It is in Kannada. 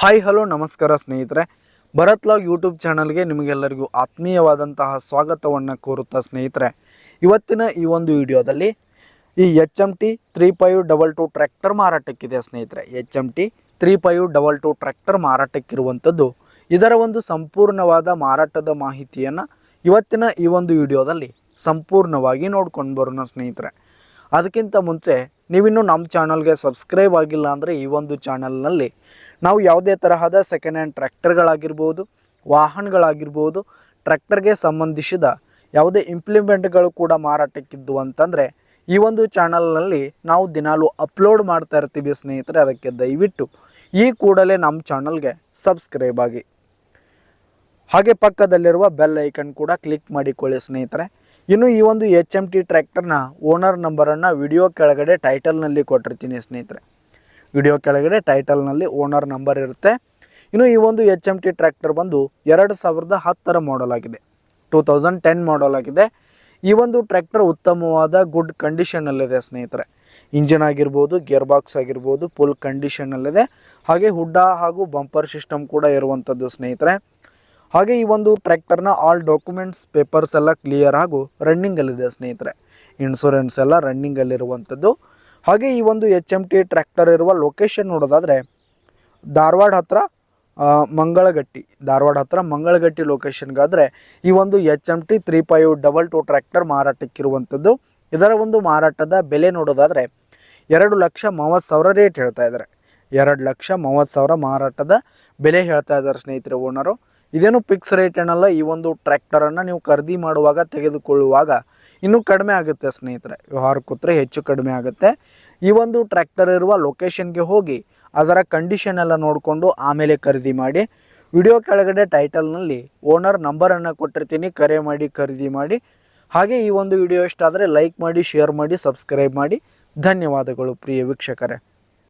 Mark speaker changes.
Speaker 1: ಹಾಯ್ ಹಲೋ ನಮಸ್ಕಾರ ಸ್ನೇಹಿತರೆ. ಭರತ್ ಲಾಗ್ ಯೂಟ್ಯೂಬ್ ಚಾನಲ್ಗೆ ನಿಮಗೆಲ್ಲರಿಗೂ ಆತ್ಮೀಯವಾದಂತಹ ಸ್ವಾಗತವನ್ನು ಕೋರುತ್ತಾ ಸ್ನೇಹಿತರೆ. ಇವತ್ತಿನ ಈ ಒಂದು ವಿಡಿಯೋದಲ್ಲಿ ಈ H M T three five double two tractor ಮಾರಾಟಕ್ಕಿದೆ ಸ್ನೇಹಿತರೆ. H M T three five double two tractor ಮಾರಾಟಕ್ಕಿರುವಂಥದ್ದು ಇದರ ಒಂದು ಸಂಪೂರ್ಣವಾದ ಮಾರಾಟದ ಮಾಹಿತಿಯನ್ನು ಇವತ್ತಿನ ಈ ಒಂದು ವಿಡಿಯೋದಲ್ಲಿ ಸಂಪೂರ್ಣವಾಗಿ ನೋಡ್ಕೊಂಡು ಬರೋಣ ಸ್ನೇಹಿತರೆ. ಅದಕ್ಕಿಂತ ಮುಂಚೆ ನೀವಿನ್ನೂ ನಮ್ಮ ಚಾನಲ್ಗೆ ಸಬ್ಸ್ಕ್ರೈಬ್ ಆಗಿಲ್ಲ ಅಂದರೆ ಈ ಒಂದು ಚಾನಲ್ನಲ್ಲಿ ನಾವು ಯಾವುದೇ ತರಹದ ಸೆಕೆಂಡ್ ಹ್ಯಾಂಡ್ ಟ್ರ್ಯಾಕ್ಟರ್ಗಳಾಗಿರ್ಬೋದು ವಾಹನಗಳಾಗಿರ್ಬೋದು ಟ್ರ್ಯಾಕ್ಟರ್ಗೆ ಸಂಬಂಧಿಸಿದ ಯಾವುದೇ ಇಂಪ್ಲಿಮೆಂಟ್ಗಳು ಕೂಡ ಮಾರಾಟಕ್ಕಿದ್ದು ಅಂತಂದರೆ, ಈ ಒಂದು ಚಾನಲ್ನಲ್ಲಿ ನಾವು ದಿನಾಲು ಅಪ್ಲೋಡ್ ಮಾಡ್ತಾ ಇರ್ತೀವಿ ಸ್ನೇಹಿತರೆ, ಅದಕ್ಕೆ ದಯವಿಟ್ಟು ಈ ಕೂಡಲೇ ನಮ್ಮ ಚಾನಲ್ಗೆ ಸಬ್ಸ್ಕ್ರೈಬ್ ಆಗಿ. ಹಾಗೆ ಪಕ್ಕದಲ್ಲಿರುವ ಬೆಲ್ ಐಕನ್ ಕೂಡ ಕ್ಲಿಕ್ ಮಾಡಿಕೊಳ್ಳಿ ಸ್ನೇಹಿತರೆ. ಇನ್ನು ಈ ಒಂದು ಎಚ್ ಎಂ ಟಿ ಟ್ರ್ಯಾಕ್ಟರ್ನ ಓನರ್ ನಂಬರನ್ನು ವಿಡಿಯೋ ಕೆಳಗಡೆ ಟೈಟಲ್ನಲ್ಲಿ ಕೊಟ್ಟಿರ್ತೀನಿ ಸ್ನೇಹಿತರೆ. ವಿಡಿಯೋ ಕೆಳಗಡೆ ಟೈಟಲ್ನಲ್ಲಿ ಓನರ್ ನಂಬರ್ ಇರುತ್ತೆ. ಇನ್ನು ಈ ಒಂದು ಎಚ್ ಎಂ ಟಿ ಟ್ರ್ಯಾಕ್ಟರ್ ಬಂದು ಎರಡು ಸಾವಿರದ ಹತ್ತರ ಮಾಡಲ್ ಆಗಿದೆ. ಟೂ ತೌಸಂಡ್ ಟೆನ್ ಮಾಡಲ್ ಆಗಿದೆ. ಈ ಒಂದು ಟ್ರ್ಯಾಕ್ಟರ್ ಉತ್ತಮವಾದ ಗುಡ್ ಕಂಡೀಷನಲ್ಲಿದೆ ಸ್ನೇಹಿತರೆ. ಇಂಜಿನ್ ಆಗಿರ್ಬೋದು ಗೇರ್ ಬಾಕ್ಸ್ ಆಗಿರ್ಬೋದು ಫುಲ್ ಕಂಡೀಷನಲ್ಲಿದೆ ಹಾಗೆ ಹುಡ್ಡ ಹಾಗೂ ಬಂಪರ್ ಸಿಸ್ಟಮ್ ಕೂಡ ಇರುವಂಥದ್ದು ಸ್ನೇಹಿತರೆ. ಹಾಗೆ ಈ ಒಂದು ಟ್ರ್ಯಾಕ್ಟರ್ನ ಆಲ್ ಡಾಕ್ಯುಮೆಂಟ್ಸ್ ಪೇಪರ್ಸ್ ಎಲ್ಲ ಕ್ಲಿಯರ್ ಹಾಗೂ ರನ್ನಿಂಗಲ್ಲಿದೆ ಸ್ನೇಹಿತರೆ. ಇನ್ಶೂರೆನ್ಸ್ ಎಲ್ಲ ರನ್ನಿಂಗಲ್ಲಿರುವಂಥದ್ದು ಹಾಗೆ ಈ ಒಂದು ಎಚ್ ಎಂ ಟಿ ಟ್ರ್ಯಾಕ್ಟರ್ ಇರುವ ಲೊಕೇಶನ್ ನೋಡೋದಾದರೆ ಧಾರವಾಡ ಹತ್ತಿರ ಮಂಗಳಗಟ್ಟಿ, ಧಾರವಾಡ ಹತ್ತಿರ ಮಂಗಳಗಟ್ಟಿ ಲೊಕೇಶನ್ಗಾದರೆ ಈ ಒಂದು H M T three five double two tractor ಮಾರಾಟಕ್ಕಿರುವಂಥದ್ದು. ಇದರ ಒಂದು ಮಾರಾಟದ ಬೆಲೆ ನೋಡೋದಾದರೆ ಎರಡು ಲಕ್ಷ ಮೂವತ್ತು ಸಾವಿರ ರೇಟ್ ಹೇಳ್ತಾ ಇದ್ದಾರೆ ಎರಡು ಲಕ್ಷ ಮೂವತ್ತು ಸಾವಿರ ಮಾರಾಟದ ಬೆಲೆ ಹೇಳ್ತಾ ಇದ್ದಾರೆ ಸ್ನೇಹಿತರೆ, ಓನರು. ಇದೇನು ಫಿಕ್ಸ್ ರೇಟ್ ಏನಲ್ಲ, ಈ ಒಂದು ಟ್ರ್ಯಾಕ್ಟರನ್ನು ನೀವು ಖರೀದಿ ಮಾಡುವಾಗ ತೆಗೆದುಕೊಳ್ಳುವಾಗ ಇನ್ನೂ ಕಡಿಮೆ ಆಗುತ್ತೆ ಸ್ನೇಹಿತರೆ. ವ್ಯವಹಾರ ಕೂತ್ರೆ ಹೆಚ್ಚು ಕಡಿಮೆ ಆಗುತ್ತೆ. ಈ ಒಂದು ಟ್ರ್ಯಾಕ್ಟರ್ ಇರುವ ಲೊಕೇಶನ್ಗೆ ಹೋಗಿ ಅದರ ಕಂಡೀಷನ್ ಎಲ್ಲ ನೋಡಿಕೊಂಡು ಆಮೇಲೆ ಖರೀದಿ ಮಾಡಿ. ವಿಡಿಯೋ ಕೆಳಗಡೆ ಟೈಟಲ್ನಲ್ಲಿ ಓನರ್ ನಂಬರನ್ನು ಕೊಟ್ಟಿರ್ತೀನಿ, ಕರೆ ಮಾಡಿ, ಖರೀದಿ ಮಾಡಿ. ಹಾಗೆ ಈ ಒಂದು ವಿಡಿಯೋ ಇಷ್ಟ ಆದರೆ ಲೈಕ್ ಮಾಡಿ ಶೇರ್ ಮಾಡಿ ಸಬ್ಸ್ಕ್ರೈಬ್ ಮಾಡಿ. ಧನ್ಯವಾದಗಳು ಪ್ರಿಯ ವೀಕ್ಷಕರೇ.